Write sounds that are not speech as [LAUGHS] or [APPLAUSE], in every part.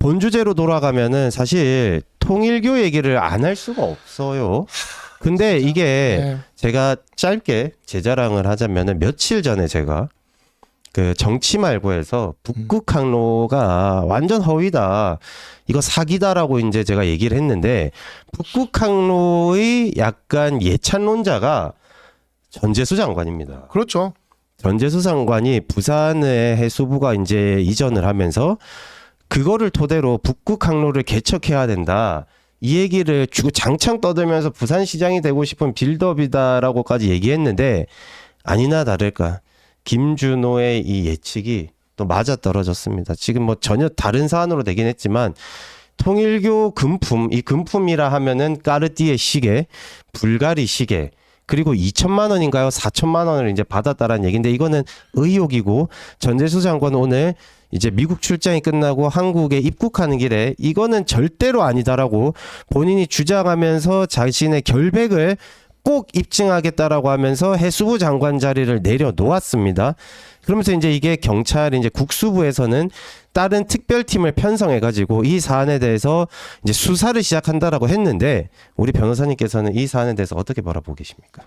본 주제로 돌아가면은 사실 통일교 얘기를 안 할 수가 없어요. 근데 이게 네. 제가 짧게 제 자랑을 하자면은 며칠 전에 제가 그 정치 말고 해서 북극 항로가 완전 허위다. 이거 사기다라고 이제 제가 얘기를 했는데 북극 항로의 약간 예찬론자가 전재수 장관입니다. 그렇죠. 전재수 장관이 부산의 해수부가 이제 이전을 하면서 그거를 토대로 북극 항로를 개척해야 된다. 이 얘기를 주고 장창 떠들면서 부산시장이 되고 싶은 빌드업이다라고까지 얘기했는데 아니나 다를까 김준호의 이 예측이 또 맞아 떨어졌습니다. 지금 뭐 전혀 다른 사안으로 되긴 했지만 통일교 금품 이 금품이라 하면은 까르띠에 시계, 불가리 시계 그리고 2천만 원인가요? 4천만 원을 이제 받았다라는 얘기인데 이거는 의혹이고 전재수 장관 오늘 이제 미국 출장이 끝나고 한국에 입국하는 길에 이거는 절대로 아니다라고 본인이 주장하면서 자신의 결백을 꼭 입증하겠다라고 하면서 해수부 장관 자리를 내려놓았습니다. 그러면서 이제 이게 경찰 이제 국수부에서는 다른 특별팀을 편성해 가지고 이 사안에 대해서 이제 수사를 시작한다라고 했는데 우리 변호사님께서는 이 사안에 대해서 어떻게 바라보고 계십니까?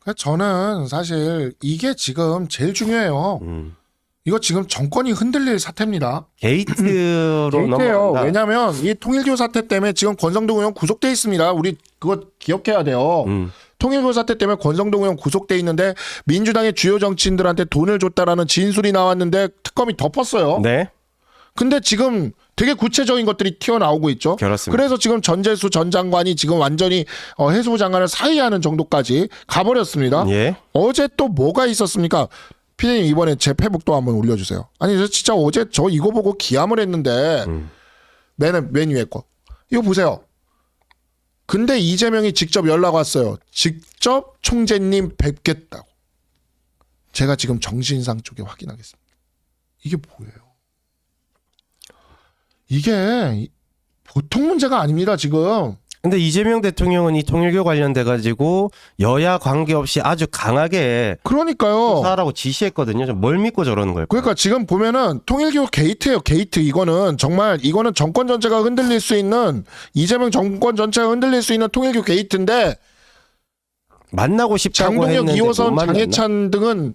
그래서 저는 사실 이게 지금 제일 중요해요. 음. 이거 지금 정권이 흔들릴 사태입니다. 게이트로 게이트예요. 왜냐하면 이 통일교 사태 때문에 지금 권성동 의원 구속돼 있습니다. 우리 그거 기억해야 돼요. 음. 통일교 사태 때문에 권성동 의원 구속돼 있는데 민주당의 주요 정치인들한테 돈을 줬다라는 진술이 나왔는데 특검이 덮었어요. 네, 근데 지금 되게 구체적인 것들이 튀어나오고 있죠. 그렇습니다. 그래서 지금 전재수 전 장관이 지금 완전히 어, 해수부 장관을 사의하는 정도까지 가버렸습니다. 예. 어제 또 뭐가 있었습니까? 피디님 이번에 제 페북도 한번 올려주세요. 아니 저 진짜 어제 저 이거 보고 기함을 했는데 음. 맨, 맨 위에 거 이거 보세요. 근데 이재명이 직접 연락 왔어요. 직접 총재님 뵙겠다고. 제가 지금 정신상 쪽에 확인하겠습니다. 이게 뭐예요? 이게 보통 문제가 아닙니다 지금. 근데 이재명 대통령은 이 통일교 관련돼 가지고 여야 관계없이 아주 강하게 그러니까요. 수사하라고 지시했거든요. 좀뭘 믿고 저러는 걸까? 그러니까 지금 보면은 통일교 게이트예요. 게이트 이거는 정말 이거는 정권 전체가 흔들릴 수 있는 이재명 정권 전체가 흔들릴 수 있는 통일교 게이트인데 만나고 싶다고 장동혁, 했는데 이호선, 못 만났나? 장해찬 등은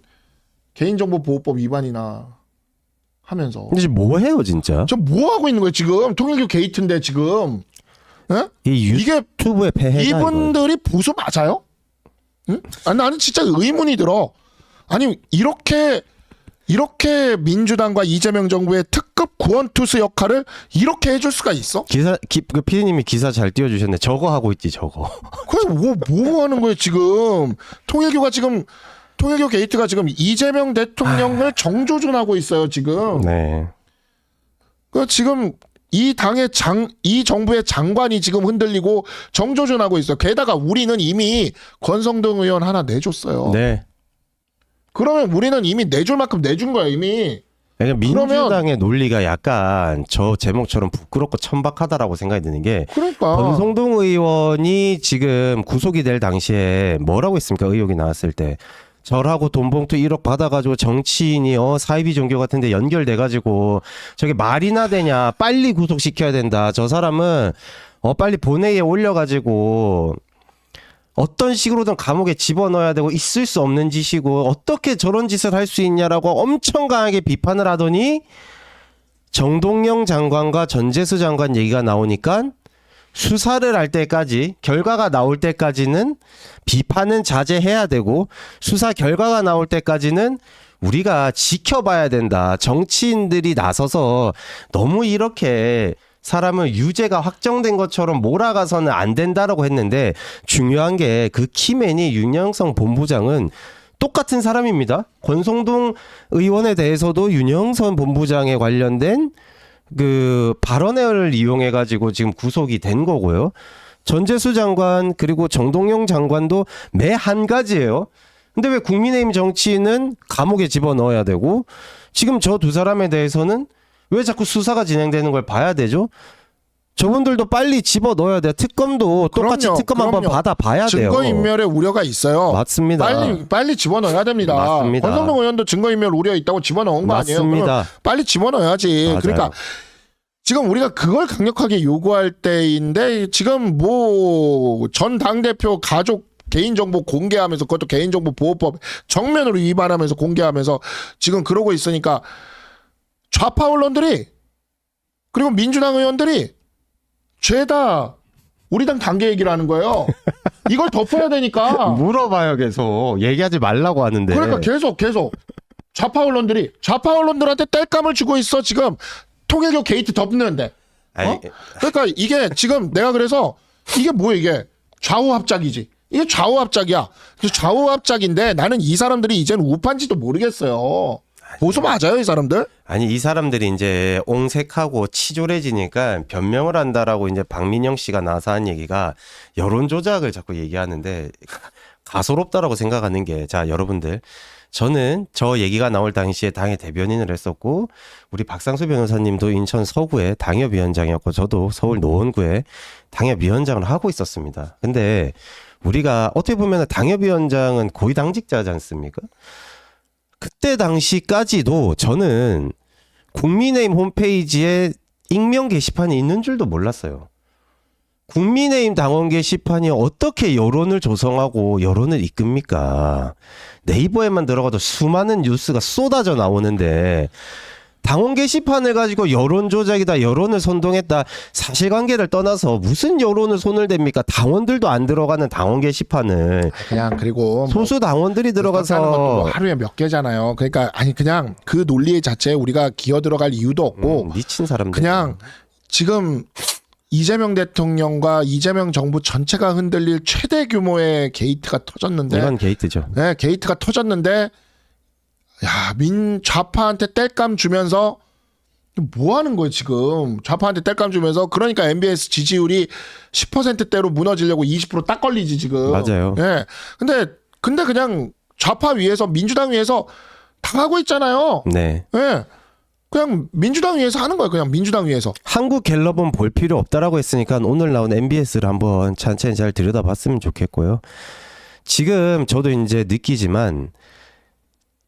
개인정보보호법 위반이나 하면서 근데 지금 뭐 해요, 진짜? 저 뭐 하고 있는 거예요 지금 통일교 게이트인데 지금 예? 이 유튜브의 폐해가 이거. 이분들이 보수 맞아요? 응? 아, 나는 진짜 의문이 들어. 아니 이렇게 이렇게 민주당과 이재명 정부의 특급 구원 투수 역할을 이렇게 해줄 수가 있어? 기사 기, 그 피디님이 기사 잘 띄워주셨네. 저거 하고 있지, 저거. [LAUGHS] 그게 뭐, 뭐 하는 거예요 지금? 통일교가 지금 통일교 게이트가 지금 이재명 대통령을 정조준하고 있어요 지금. 네. 그 지금 이 당의 장, 이 정부의 장관이 지금 흔들리고 정조준하고 있어요. 게다가 우리는 이미 권성동 의원 하나 내줬어요. 네. 그러면 우리는 이미 내줄 만큼 내준 거야 이미. 그러니까 민주당의 논리가 약간 저 제목처럼 부끄럽고 천박하다라고 생각이 드는 게 그러니까. 권성동 의원이 지금 구속이 될 당시에 뭐라고 했습니까? 의혹이 나왔을 때. 절하고 돈 봉투 1억 받아가지고 정치인이 어 사이비 종교 같은데 연결돼가지고 저게 말이나 되냐 빨리 구속시켜야 된다. 저 사람은 어 빨리 본회의에 올려가지고 어떤 식으로든 감옥에 집어넣어야 되고 있을 수 없는 짓이고 어떻게 저런 짓을 할 수 있냐라고 엄청 강하게 비판을 하더니 정동영 장관과 전재수 장관 얘기가 나오니까 수사를 할 때까지 결과가 나올 때까지는 비판은 자제해야 되고 수사 결과가 나올 때까지는 우리가 지켜봐야 된다. 정치인들이 나서서 너무 이렇게 사람을 유죄가 확정된 것처럼 몰아가서는 안 된다라고 했는데 중요한 게 그 키맨이 윤영성 본부장은 똑같은 사람입니다. 권성동 의원에 대해서도 윤영선 본부장에 관련된 그 발언을 이용해 가지고 지금 구속이 된 거고요. 전재수 장관 그리고 정동영 장관도 매 한 가지예요. 근데 왜 국민의힘 정치인은 감옥에 집어넣어야 되고 지금 저 두 사람에 대해서는 왜 자꾸 수사가 진행되는 걸 봐야 되죠? 저분들도 빨리 집어 넣어야 돼요. 특검도 똑같이 그럼요, 특검 한번 그럼요. 받아 봐야 돼요. 증거인멸의 우려가 있어요. 맞습니다. 빨리 빨리 집어넣어야 됩니다. 맞습니다. 권성동 의원도 증거인멸 우려 있다고 집어넣은 거 아니에요? 맞습니다. 그러면 빨리 집어넣어야지. 맞아요. 그러니까 지금 우리가 그걸 강력하게 요구할 때인데 지금 뭐 전 당대표 가족 개인정보 공개하면서 그것도 개인정보 보호법 정면으로 위반하면서 공개하면서 지금 그러고 있으니까 좌파 언론들이 그리고 민주당 의원들이 죄다 우리 당 단계 얘기를 하는 거예요. 이걸 덮어야 되니까. [LAUGHS] 물어봐요 계속 얘기하지 말라고 하는데. 그러니까 계속 계속 좌파 언론들이 좌파 언론들한테 땔감을 주고 있어 지금 통일교 게이트 덮는데. 어? 그러니까 이게 지금 내가 그래서 이게 뭐야 이게 좌우 합작이지. 이게 좌우 합작이야. 좌우 합작인데 나는 이 사람들이 이젠 우파인지도 모르겠어요. 보수 맞아요 이 사람들? 아니 이 사람들이 이제 옹색하고 치졸해지니까 변명을 한다라고 이제 박민영 씨가 나서 한 얘기가 여론 조작을 자꾸 얘기하는데 [LAUGHS] 가소롭다라고 생각하는 게 자 여러분들 저는 저 얘기가 나올 당시에 당의 대변인을 했었고 우리 박상수 변호사님도 인천 서구의 당협위원장이었고 저도 서울 노원구에 당협위원장을 하고 있었습니다. 근데 우리가 어떻게 보면 당협위원장은 고위 당직자지 않습니까? 그때 당시까지도 저는 국민의힘 홈페이지에 익명 게시판이 있는 줄도 몰랐어요. 국민의힘 당원 게시판이 어떻게 여론을 조성하고 여론을 이끕니까? 네이버에만 들어가도 수많은 뉴스가 쏟아져 나오는데 당원 게시판을 가지고 여론 조작이다, 여론을 선동했다, 사실관계를 떠나서 무슨 여론을 손을 댑니까? 당원들도 안 들어가는 당원 게시판을 그냥 그리고 뭐 소수 당원들이 것도 뭐 들어가서 하루에 몇 개잖아요. 그러니까 아니 그냥 그 논리 자체에 우리가 기어 들어갈 이유도 없고 음, 미친 사람들 그냥 지금 이재명 대통령과 이재명 정부 전체가 흔들릴 최대 규모의 게이트가 터졌는데 이건 게이트죠. 네, 게이트가 터졌는데 야, 민 좌파한테 땔감 주면서 뭐 하는 거예요, 지금? 좌파한테 땔감 주면서 그러니까 MBS 지지율이 10%대로 무너지려고 20%딱 걸리지, 지금. 맞아요. 예. 근데 근데 그냥 좌파 위에서 민주당 위에서 당하고 있잖아요. 네. 예. 그냥 민주당 위에서 하는 거예요. 그냥 민주당 위에서. 한국 갤럽은 볼 필요 없다라고 했으니까 오늘 나온 MBS를 한번 천천히 잘 들여다봤으면 좋겠고요. 지금 저도 이제 느끼지만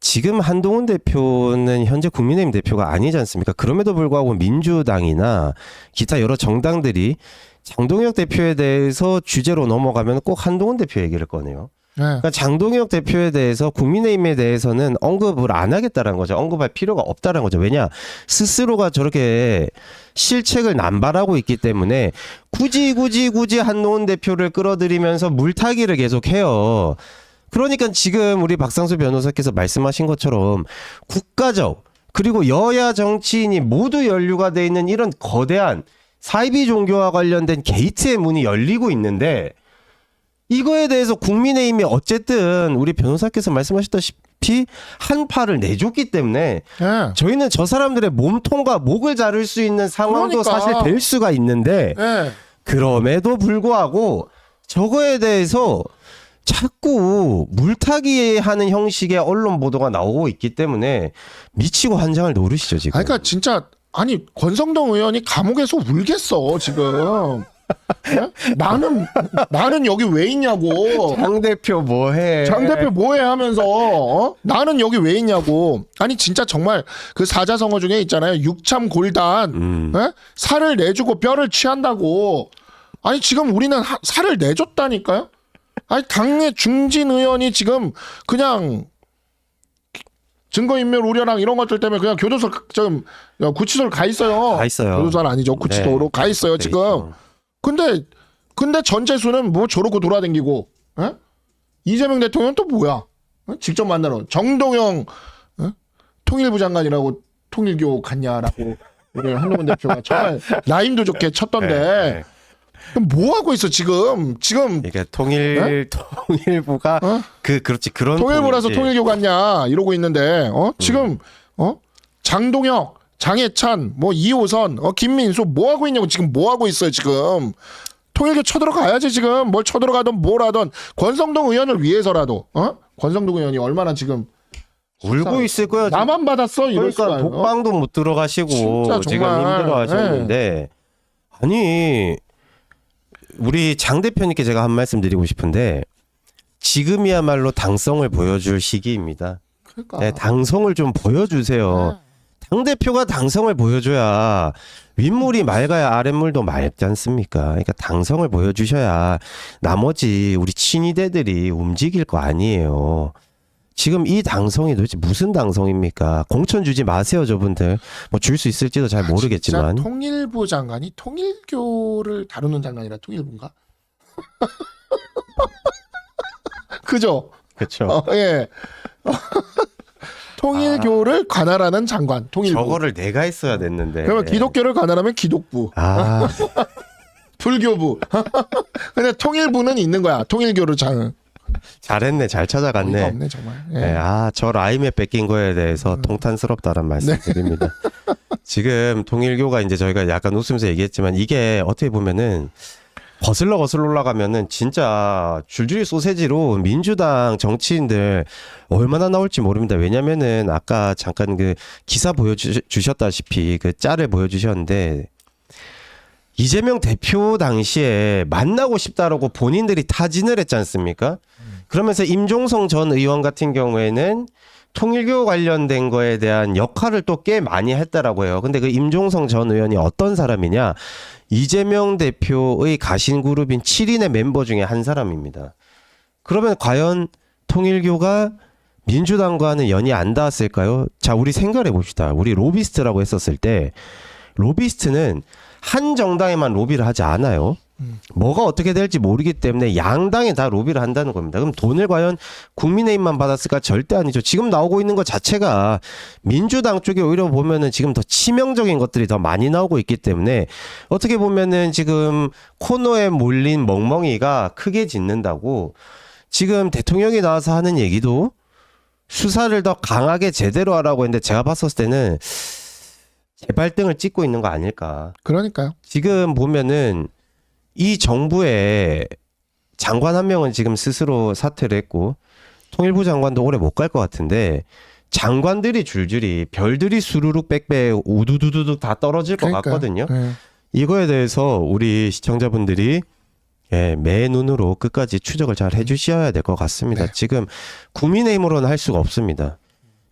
지금 한동훈 대표는 현재 국민의힘 대표가 아니지 않습니까? 그럼에도 불구하고 민주당이나 기타 여러 정당들이 장동혁 대표에 대해서 주제로 넘어가면 꼭 한동훈 대표 얘기를 꺼내요. 예. 그러니까 장동혁 대표에 대해서 국민의힘에 대해서는 언급을 안 하겠다라는 거죠. 언급할 필요가 없다라는 거죠. 왜냐 스스로가 저렇게 실책을 남발하고 있기 때문에 굳이 굳이 굳이 한동훈 대표를 끌어들이면서 물타기를 계속해요. 그러니까 지금 우리 박상수 변호사께서 말씀하신 것처럼 국가적 그리고 여야 정치인이 모두 연루가 돼 있는 이런 거대한 사이비 종교와 관련된 게이트의 문이 열리고 있는데 이거에 대해서 국민의힘이 어쨌든 우리 변호사께서 말씀하셨다시피 한 팔을 내줬기 때문에 예. 저희는 저 사람들의 몸통과 목을 자를 수 있는 상황도 그러니까. 사실 될 수가 있는데 예. 그럼에도 불구하고 저거에 대해서 자꾸 물타기 하는 형식의 언론 보도가 나오고 있기 때문에 미치고 한장을 노르시죠 지금. 아니, 그러니까 진짜 아니 권성동 의원이 감옥에서 울겠어 지금. 예? 나는 나는 여기 왜 있냐고. 장 대표 뭐해? 장 대표 뭐해 하면서 어? 나는 여기 왜 있냐고. 아니 진짜 정말 그 사자성어 중에 있잖아요. 육참 골단 음. 예? 살을 내주고 뼈를 취한다고. 아니 지금 우리는 하- 살을 내줬다니까요. 아니 당의 중진 의원이 지금 그냥 증거인멸 우려랑 이런 것들 때문에 그냥 교도소 좀 구치소를 가 있어요. 가 있어요. 교도소는 아니죠. 구치소로 네. 가 있어요 돼 지금. 있어. 근데 근데 전재수는 뭐 저러고 돌아다니고 에? 이재명 대통령 또 뭐야? 어? 직접 만나러 정동영 어? 통일부 장관이라고 통일교 갔냐라고 우리 한동훈 대표가 정말 [LAUGHS] 라임도 좋게 쳤던데 네. 그럼 뭐 하고 있어 지금? 지금 그러니까 통일 통일부가 어? 그 그렇지 그런 통일부라서. 통일교 갔냐? 이러고 있는데 어? 지금 어? 장동혁 장해찬 뭐 이호선 어? 김민수 뭐 하고 있냐고 지금 뭐 하고 있어요 지금? 통일교 쳐들어가야지 지금. 뭘 쳐들어가든 뭘 하든. 권성동 의원을 위해서라도 어? 권성동 의원이 얼마나 지금 울고 있을 거예요. 나만 받았어? 이럴 수가 그러니까 독방도 못 들어가시고 진짜 지금 정말, 네. 힘들어하셨는데. 아니 우리 장 대표님께 제가 한 말씀 드리고 싶은데 지금이야말로 당성을 보여줄 시기입니다. 그러니까 네, 당성을 좀 보여주세요. 당 대표가 당성을 보여줘야 윗물이 맑아야 아랫물도 맑지 않습니까? 그러니까 당성을 보여주셔야 나머지 우리 친위대들이 움직일 거 아니에요. 지금 이 당성이 도대체 무슨 당성입니까? 공천 주지 마세요, 저분들. 뭐 줄 수 있을지도 잘 모르겠지만. 아, 진짜 통일부 장관이 통일교를 다루는 장관이라 통일부인가? [LAUGHS] 그죠? 그렇죠. 어, 예. [LAUGHS] 통일교를 관할하는 장관, 통일부. 저거를 내가 했어야 됐는데. 그러면 기독교를 관할하면 기독부, 아, [LAUGHS] 불교부. 근데 통일부는 있는 거야. 통일교를 장. 잘했네. 잘 어이가 찾아갔네. 없네 정말. 예. 네, 아, 저 라임에 뺏긴 거에 대해서 음. 통탄스럽다는 말씀 네. 드립니다. [LAUGHS] 지금 통일교가 이제 저희가 약간 웃으면서 얘기했지만 이게 어떻게 보면은 거슬러 거슬러 올라가면은 진짜 줄줄이 소세지로 민주당 정치인들 얼마나 나올지 모릅니다. 왜냐면은 아까 잠깐 그 기사 보여주셨다시피 그 짤을 보여주셨는데 이재명 대표 당시에 만나고 싶다라고 본인들이 타진을 했지 않습니까? 그러면서 임종성 전 의원 같은 경우에는 통일교 관련된 거에 대한 역할을 또 꽤 많이 했다라고 해요. 근데 그 임종성 전 의원이 어떤 사람이냐? 이재명 대표의 가신 그룹인 7인의 멤버 중에 한 사람입니다. 그러면 과연 통일교가 민주당과는 연이 안 닿았을까요? 자, 우리 생각해 봅시다. 우리 로비스트라고 했었을 때 로비스트는 한 정당에만 로비를 하지 않아요. 뭐가 어떻게 될지 모르기 때문에 양당에 다 로비를 한다는 겁니다. 그럼 돈을 과연 국민의힘만 받았을까? 절대 아니죠. 지금 나오고 있는 것 자체가 민주당 쪽에 오히려 보면은 지금 더 치명적인 것들이 더 많이 나오고 있기 때문에 어떻게 보면은 지금 코너에 몰린 멍멍이가 크게 짖는다고 지금 대통령이 나와서 하는 얘기도 수사를 더 강하게 제대로 하라고 했는데 제가 봤었을 때는 재발등을 찍고 있는 거 아닐까. 그러니까요. 지금 보면은 이 정부의 장관 한 명은 지금 스스로 사퇴를 했고 통일부 장관도 오래 못 갈 것 같은데 장관들이 줄줄이 별들이 수루룩 빽빽 우두두두둑 다 떨어질 것 그러니까요. 같거든요. 예. 이거에 대해서 우리 시청자분들이 예, 매 눈으로 끝까지 추적을 잘 해주셔야 될 것 같습니다. 네. 지금 국민의힘으로는 할 수가 없습니다.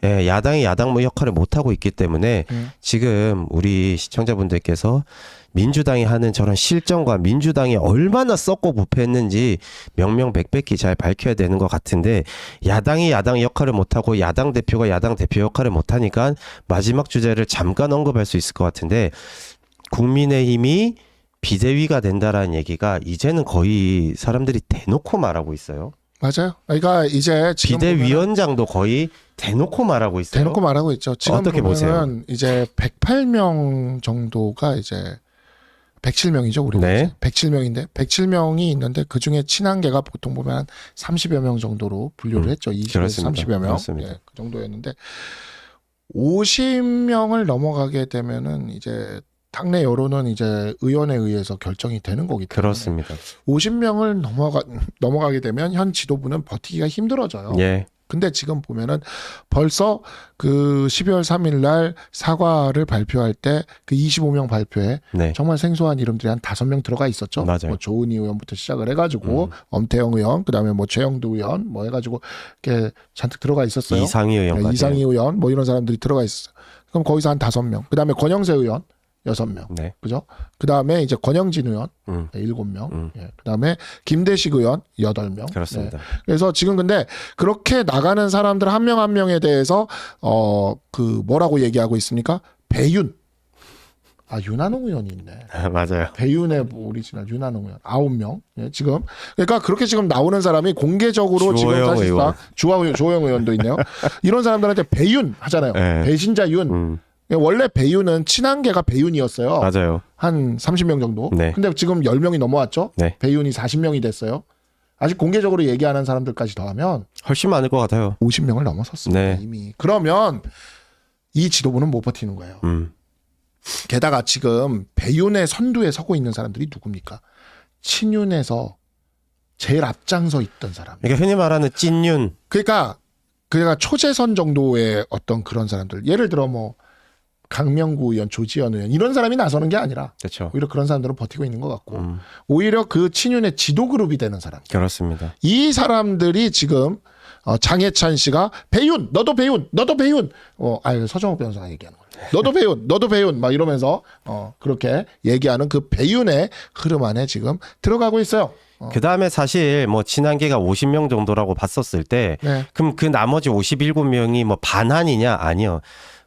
예, 야당이 야당 뭐 역할을 못 하고 있기 때문에 음. 지금 우리 시청자분들께서 민주당이 하는 저런 실정과 민주당이 얼마나 썩고 부패했는지 명명백백히 잘 밝혀야 되는 것 같은데 야당이 야당 역할을 못하고 야당 대표가 야당 대표 역할을 못하니까 마지막 주제를 잠깐 언급할 수 있을 것 같은데 국민의힘이 비대위가 된다라는 얘기가 이제는 거의 사람들이 대놓고 말하고 있어요. 맞아요. 그러니까 이제 지금 비대위원장도 거의 대놓고 말하고 있어요. 대놓고 말하고 있죠. 지금 어떻게 보세요? 보면은 이제 108명 정도가 이제 107명이죠, 우리 네. 네. 107명인데 107명이 있는데 그 중에 친한계가 보통 보면 한 30여 명 정도로 분류를 음, 했죠. 20에서 그렇습니다. 30여 명. 예, 그 정도였는데 50명을 넘어가게 되면은 이제 당내 여론은 이제 의원에 의해서 결정이 되는 거기 때문에 그렇습니다. 50명을 넘어가 넘어가게 되면 현 지도부는 버티기가 힘들어져요. 예. 근데 지금 보면은 벌써 그 12월 3일 날 사과를 발표할 때 그 25명 발표에 네. 정말 생소한 이름들이 한 다섯 명 들어가 있었죠. 맞아요. 뭐 조은희 의원부터 시작을 해가지고 음. 엄태영 의원, 그다음에 뭐 최영두 의원, 뭐 해가지고 이렇게 잔뜩 들어가 있었어요. 이상희 의원 네, 이상희 의원, 뭐 이런 사람들이 들어가 있었어. 요 그럼 거기서 한 다섯 명. 그다음에 권영세 의원 여섯 명. 네. 그죠? 그 다음에 이제 권영진 의원 음. 네, 일곱 명. 음. 예. 그 다음에 김대식 의원 여덟 명. 그렇습니다. 그래서 지금 근데 그렇게 나가는 사람들 한 명 한 명에 대해서 어 그 뭐라고 얘기하고 있습니까? 배윤. 아 윤한홍 의원이 있네. 맞아요. 배윤의 오리지널 윤한홍 의원 아홉 명. 예, 지금 그러니까 그렇게 지금 나오는 사람이 공개적으로 지금 사실상 의원. 주호영 조영 의원도 있네요. 이런 사람들한테 배윤 하잖아요. 네. 배신자 윤. 음. 원래 배윤은 친한계가 배윤이었어요. 맞아요. 한 30명 정도. 네. 근데 지금 10명이 넘어왔죠. 네. 배윤이 40명이 됐어요. 아직 공개적으로 얘기하는 사람들까지 더하면 훨씬 많을 것 같아요. 50명을 넘어섰습니다. 네. 이미. 그러면 이 지도부는 못 버티는 거예요. 음. 게다가 지금 배윤의 선두에 서고 있는 사람들이 누굽니까? 친윤에서 제일 앞장서 있던 사람. 그러니까 흔히 말하는 찐윤. 그러니까 그가 초재선 정도의 어떤 그런 사람들. 예를 들어 뭐 강명구 의원, 조지현 의원 이런 사람이 나서는 게 아니라 그렇죠. 오히려 그런 사람들은 버티고 있는 것 같고 음. 오히려 그 친윤의 지도 그룹이 되는 사람. 그렇습니다. 이 사람들이 지금 어, 장혜찬 씨가 배윤 너도 배윤 너도 배윤 어 아유 서정욱 변호사가 얘기하는 거예요. [LAUGHS] 너도 배윤 너도 배윤 막 이러면서 어 그렇게 얘기하는 그 배윤의 흐름 안에 지금 들어가고 있어요. 어, 그 다음에 사실 뭐 친한계가 50명 정도라고 봤었을 때 네. 그럼 그 나머지 57명이 뭐 반환이냐? 아니요.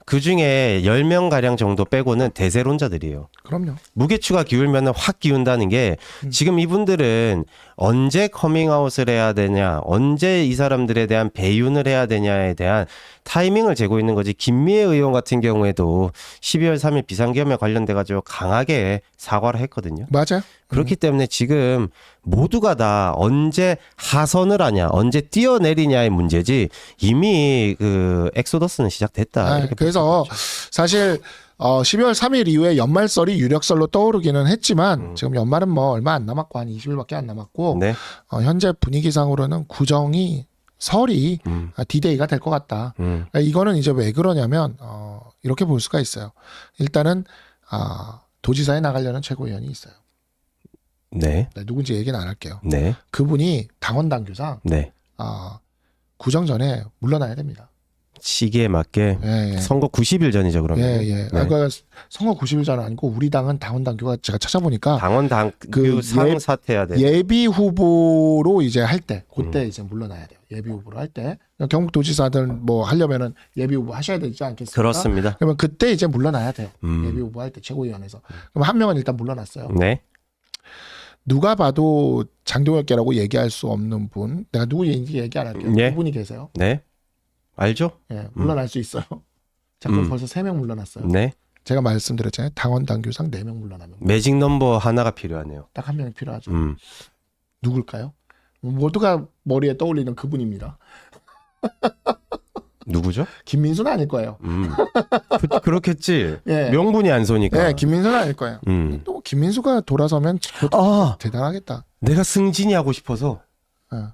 그 중에 10명 가량 정도 빼고는 대세론자들이에요. 그럼요. 무게추가 기울면 확 기운다는 게 음. 지금 이분들은 언제 커밍아웃을 해야 되냐, 언제 이 사람들에 대한 배윤을 해야 되냐에 대한 타이밍을 재고 있는 거지. 김미애 의원 같은 경우에도 12월 3일 비상계엄에 관련돼 가지고 강하게 사과를 했거든요. 맞아요. 그렇기 때문에 지금 모두가 다 언제 하선을 하냐, 언제 뛰어내리냐의 문제지 이미 그 엑소더스는 시작됐다. 아, 그래서 사실 어 12월 3일 이후에 연말설이 유력설로 떠오르기는 했지만 음. 지금 연말은 뭐 얼마 안 남았고 한 20일밖에 안 남았고 네. 어, 현재 분위기상으로는 구정이 설이 음. 아, 디데이가 될 것 같다. 음. 그러니까 이거는 이제 왜 그러냐면 어, 이렇게 볼 수가 있어요. 일단은 아, 도지사에 나가려는 최고위원이 있어요. 네. 네, 누군지 얘기는 안 할게요. 네. 그분이 당원 당규상 네. 아, 구정 전에 물러나야 됩니다. 시기에 맞게 예, 예. 선거 90일 전이죠, 그러면. 예, 예. 네. 아, 그러니까 선거 90일 전 아니고 우리 당은 당원 당규가 제가 찾아보니까 당원 당규 그 상 예- 사퇴해야 돼. 예비 후보로 이제 할 때, 그때 음. 이제 물러나야 돼요. 예비 후보로 할 때. 그러니까 경북도지사들 뭐 하려면은 예비 후보 하셔야 되지 않겠습니까? 그렇습니다. 그러면 그때 이제 물러나야 돼요. 음. 예비 후보 할 때 최고위원회에서. 그럼 한 명은 일단 물러났어요. 네. 누가 봐도 장동혁계라고 얘기할 수 없는 분, 내가 누구인지 얘기 안 할게요. 예. 그분이 계세요. 네. 알죠? 예, 물러날 수 있어요. [LAUGHS] 자, 그럼 음. 벌써 세 명 물러났어요. 네. 제가 말씀드렸잖아요. 당원 당규상 네 명 물러나면 매직 넘버 하나가 필요하네요. 딱 한 명이 필요하죠. 음. 누굴까요? 모두가 머리에 떠올리는 그분입니다. [LAUGHS] 누구죠? 김민수는 아닐 거예요. 음. [LAUGHS] 그, 그렇겠지. 예. 명분이 안 소니까. 예, 김민수는 아닐 거예요. 음. 또 김민수가 돌아서면 아, 대단하겠다. 내가 승진이 하고 싶어서 어.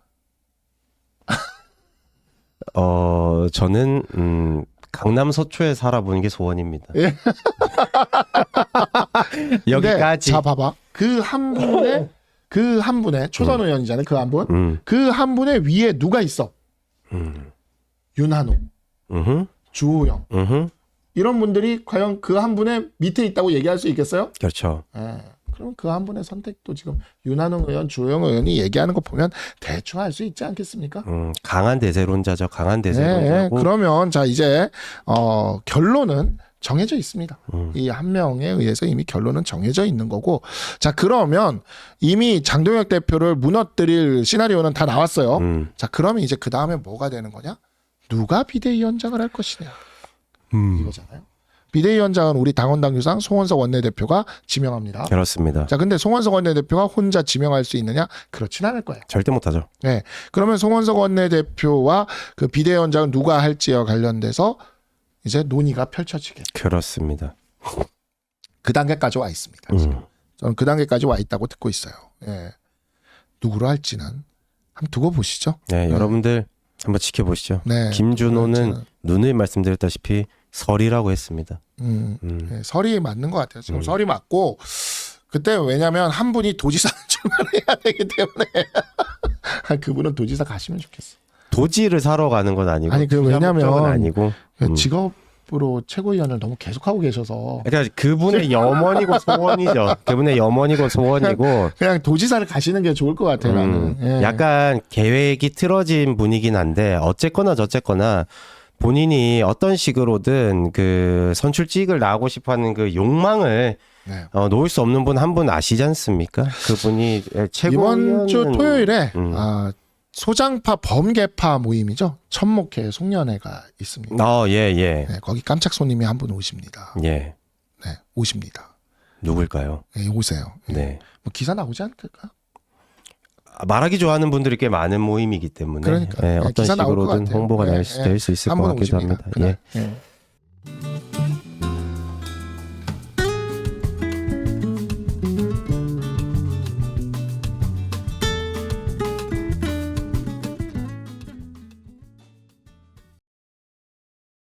어, 저는 음, 강남 서초에 살아보는 게 소원입니다. 예. [LAUGHS] 여기까지. 근데 자 봐봐. 그 한 분의 그 한 분의 초선 의원이잖아요. 그 한 분. 음. 그 한 분의 위에 누가 있어? 음. 윤한호, 음. 주호영 음. 이런 분들이 과연 그 한 분의 밑에 있다고 얘기할 수 있겠어요? 그렇죠. 예. 그럼 그 한 분의 선택도 지금 윤한홍 의원, 주호영 의원이 얘기하는 거 보면 대충 알 수 있지 않겠습니까? 음, 강한 대세론자죠. 강한 네, 대세론자고. 그러면 자 이제 어 결론은 정해져 있습니다. 음. 이한 명에 의해서 이미 결론은 정해져 있는 거고 자 그러면 이미 장동혁 대표를 무너뜨릴 시나리오는 다 나왔어요. 음. 자 그러면 이제 그 다음에 뭐가 되는 거냐? 누가 비대위원장을 할 것이냐 음. 이거잖아요. 비대위원장은 우리 당원 당규상 송원석 원내대표가 지명합니다. 그렇습니다. 자 근데 송원석 원내대표가 혼자 지명할 수 있느냐? 그렇진 않을 거예요. 절대 못하죠. 네. 그러면 송원석 원내대표와 그 비대위원장은 누가 할지와 관련돼서 이제 논의가 펼쳐지겠죠. 그렇습니다. 그 단계까지 와 있습니다. 지금. 음. 저는 그 단계까지 와 있다고 듣고 있어요. 예. 누구로 할지는 한번 두고 보시죠. 네, 여러분들 한번 지켜보시죠. 네. 김준호는 저는, 누누이 말씀드렸다시피 설이라고 했습니다. 음, 음. 예, 설이 맞는 것 같아요. 지금 음. 설이 맞고 그때 왜냐하면 한 분이 도지사 [LAUGHS] 출마를 해야 되기 때문에 [LAUGHS] 그분은 도지사 가시면 좋겠어. 도지를 사러 가는 건 아니고 아니, 그 왜냐면 아니고 음. 직업으로 최고위원을 너무 계속하고 계셔서 그러니까 그분의 염원이고 소원이죠. 그분의 염원이고 소원이고 그냥 도지사를 가시는 게 좋을 것 같아요. 음, 나는. 예. 약간 계획이 틀어진 분이긴 한데 어쨌거나 저쨌거나 본인이 어떤 식으로든 그 선출직을 나가고 싶어하는 그 욕망을 네. 어, 놓을 수 없는 분한분 아시지 않습니까? 그분이 최고 이번 주 토요일에 음. 아, 소장파 범계파 모임이죠. 천목회 송년회가 있습니다. 어, 예, 예. 네, 거기 깜짝 손님이 한 분 오십니다. 예. 네, 오십니다. 누굴까요? 네, 오세요. 네. 네. 뭐 기사 나오지 않을까? 말하기 좋아하는 분들이 꽤 많은 모임이기 때문에 그러니까. 예, 어떤 식으로든 홍보가 될 수 있을 것 같기도 합니다. 예.